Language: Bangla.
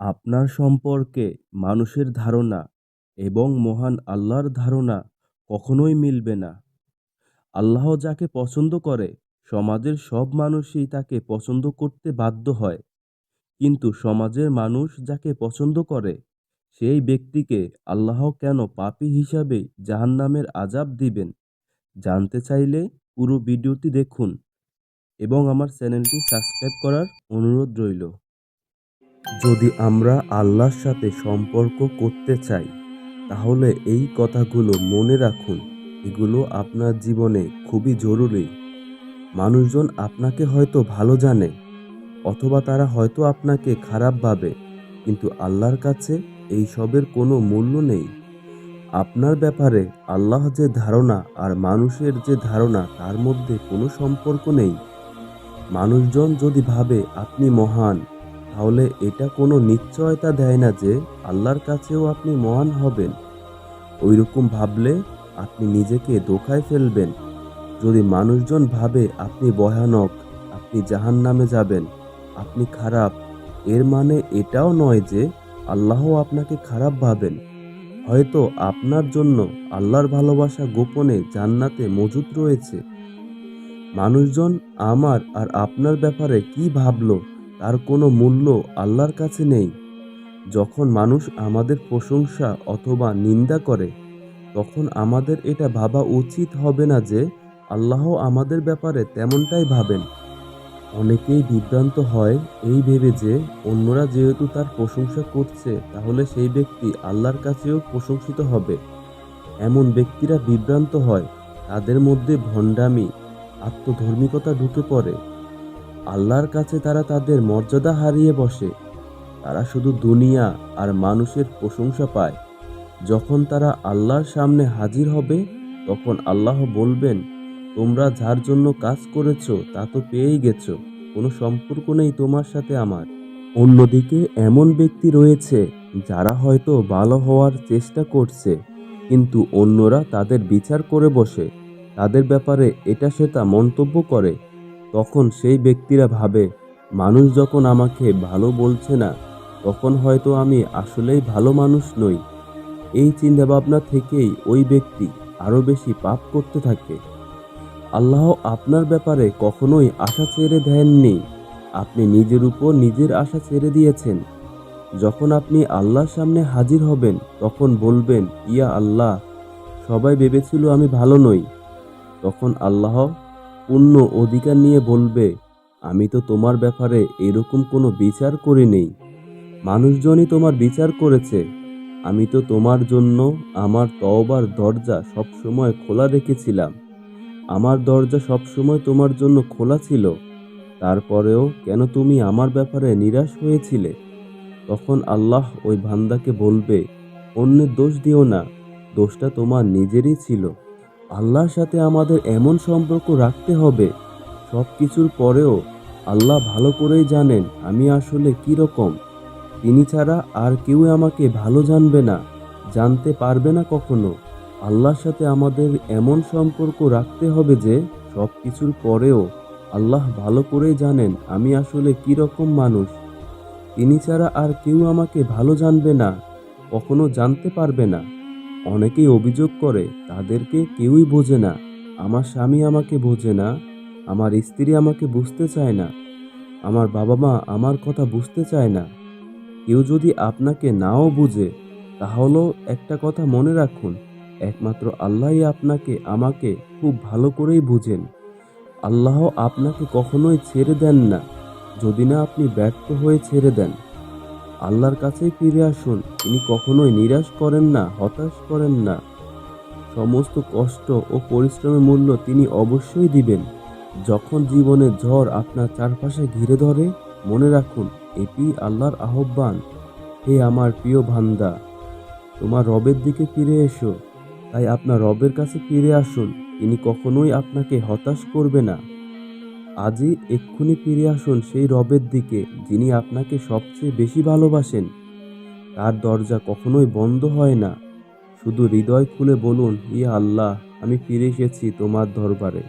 আপনার সম্পর্কে মানুষের ধারণা এবং মহান আল্লাহর ধারণা কখনোই মিলবে না। আল্লাহ যাকে পছন্দ করে, সমাজের সব মানুষই তাকে পছন্দ করতে বাধ্য হয়। কিন্তু সমাজের মানুষ যাকে পছন্দ করে, সেই ব্যক্তিকে আল্লাহ কেন পাপী হিসাবে জাহান্নামের আজাব দিবেন? জানতে চাইলে পুরো ভিডিওটি দেখুন এবং আমার চ্যানেলটি সাবস্ক্রাইব করার অনুরোধ রইল। যদি আমরা আল্লাহর সাথে সম্পর্ক করতে চাই, তাহলে এই কথাগুলো মনে রাখুন। এগুলো আপনার জীবনে খুবই জরুরি। মানুষজন আপনাকে হয়তো ভালো জানে, অথবা তারা হয়তো আপনাকে খারাপ ভাবে, কিন্তু আল্লাহর কাছে এই সবের কোনো মূল্য নেই। আপনার ব্যাপারে আল্লাহ যে ধারণা আর মানুষের যে ধারণা, তার মধ্যে কোনো সম্পর্ক নেই। মানুষজন যদি ভাবে আপনি মহান তাহলে এটা কোনো নিশ্চয়তা দেয় না যে আল্লাহর কাছেও আপনি মহান হবেন। ওই রকম ভাবলে আপনি নিজেকে ধোকায় ফেলবেন। যদি মানুষজন ভাবে আপনি ভয়ানক, আপনি জাহান নামে যাবেন, আপনি খারাপ, এর মানে এটাও নয় যে আল্লাহ আপনাকে খারাপ ভাবেন। হয়তো আপনার জন্য আল্লাহর ভালোবাসা গোপনে জান্নাতে মজুদ রয়েছে। মানুষজন আমার আর আপনার ব্যাপারে কি ভাবলো? তার কোনো মূল্য আল্লাহর কাছে নেই। যখন মানুষ আমাদের প্রশংসা অথবা নিন্দা করে, তখন আমাদের এটা ভাবা উচিত হবে না যে আল্লাহ আমাদের ব্যাপারে তেমনটাই ভাবেন। অনেকেই বিভ্রান্ত হয় এই ভেবে যে অন্যরা যেহেতু তার প্রশংসা করছে, তাহলে সেই ব্যক্তি আল্লাহর কাছেও প্রশংসিত হবে। এমন ব্যক্তিরা বিভ্রান্ত হয়, তাদের মধ্যে ভণ্ডামি, আত্মধর্মিকতা ঢুকে পড়ে। আল্লাহর কাছে তারা তাদের মর্যাদা হারিয়ে বসে। তারা শুধু দুনিয়া আর মানুষের প্রশংসা পায়। যখন তারা আল্লাহর সামনে হাজির হবে, তখন আল্লাহ বলবেন, তোমরা যার জন্য কাজ করেছ, তা তো পেয়েই গেছ। কোনো সম্পর্ক নেই তোমার সাথে আমার। অন্যদিকে এমন ব্যক্তি রয়েছে, যারা হয়তো ভালো হওয়ার চেষ্টা করছে, কিন্তু অন্যরা তাদের বিচার করে বসে। তাদের ব্যাপারে এটা সেটা মন্তব্য করে। তখন সেই ব্যক্তিরা ভাবে, মানুষ যখন আমাকে ভালো বলছে না, তখন হয়তো আমি আসলেই ভালো মানুষ নই। এই চিন্তাভাবনা থেকেই ওই ব্যক্তি আরও বেশি পাপ করতে থাকে। আল্লাহ আপনার ব্যাপারে কখনোই আশা ছেড়ে দেননি। আপনি নিজের উপর নিজের আশা ছেড়ে দিয়েছেন। যখন আপনি আল্লাহর সামনে হাজির হবেন, তখন বলবেন, ইয়া আল্লাহ, সবাই ভেবেছিল আমি ভালো নই। তখন আল্লাহ পূর্ণ অধিকার নিয়ে বলবে, আমি তো তোমার ব্যাপারে এরকম কোনো বিচার করি নেই মানুষজনই তোমার বিচার করেছে। আমি তো তোমার জন্য আমার তওবার দরজা সবসময় খোলা রেখেছিলাম। আমার দরজা সবসময় তোমার জন্য খোলা ছিল। তারপরেও কেন তুমি আমার ব্যাপারে নিরাশ হয়েছিলে? তখন আল্লাহ ওই ভান্দাকে বলবে, অন্যের দোষ দিও না। দোষটা তোমার নিজেরই ছিল। আল্লাহর সাথে আমাদের এমন সম্পর্ক রাখতে হবে। সব কিছুর পরেও আল্লাহ ভালো করেই জানেন আমি আসলে কি রকম। তিনি ছাড়া আর কেউ আমাকে ভালো জানবে না, জানতে পারবে না কখনো। আল্লাহর সাথে আমাদের এমন সম্পর্ক রাখতে হবে যে, সব কিছুর পরেও আল্লাহ ভালো করেই জানেন আমি আসলে কি রকম মানুষ। তিনি ছাড়া আর কেউ আমাকে ভালো জানবে না, কখনো জানতে পারবে না। অনেকেই অভিযোগ করে, তাদেরকে কেউই বোঝে না। আমার স্বামী আমাকে বোঝে না। আমার স্ত্রী আমাকে বুঝতে চায় না। আমার বাবা মা আমার কথা বুঝতে চায় না। কেউ যদি আপনাকে নাও বুঝে তাহলেও একটা কথা মনে রাখুন। একমাত্র আল্লাহই আপনাকে, আমাকে খুব ভালো করেই বুঝেন। আল্লাহ আপনাকে কখনোই ছেড়ে দেন না। যদি না, আপনি ব্যর্থ হয়ে ছেড়ে দেন। আল্লাহর কাছেই ফিরে আসুন। তিনি কখনোই নিরাশ করেন না, হতাশ করেন না। সমস্ত কষ্ট ও পরিশ্রমের মূল্য তিনি অবশ্যই দিবেন। যখন জীবনের ঝড় আপনার চারপাশে ঘিরে ধরে, মনে রাখুন, এটি আল্লাহর আহ্বান। হে আমার প্রিয় ভান্দা তোমার রবের দিকে ফিরে এসো। তাই আপনার রবের কাছে ফিরে আসুন। তিনি কখনোই আপনাকে হতাশ করবে না। আজই এক্ষুনি ফিরে আসুন সেই রবের দিকে, যিনি আপনাকে সবচেয়ে বেশি ভালোবাসেন। তার দরজা কখনোই বন্ধ হয় না। শুধু হৃদয় খুলে বলুন ইয়া আল্লাহ, আমি ফিরে এসেছি তোমার দরবারে।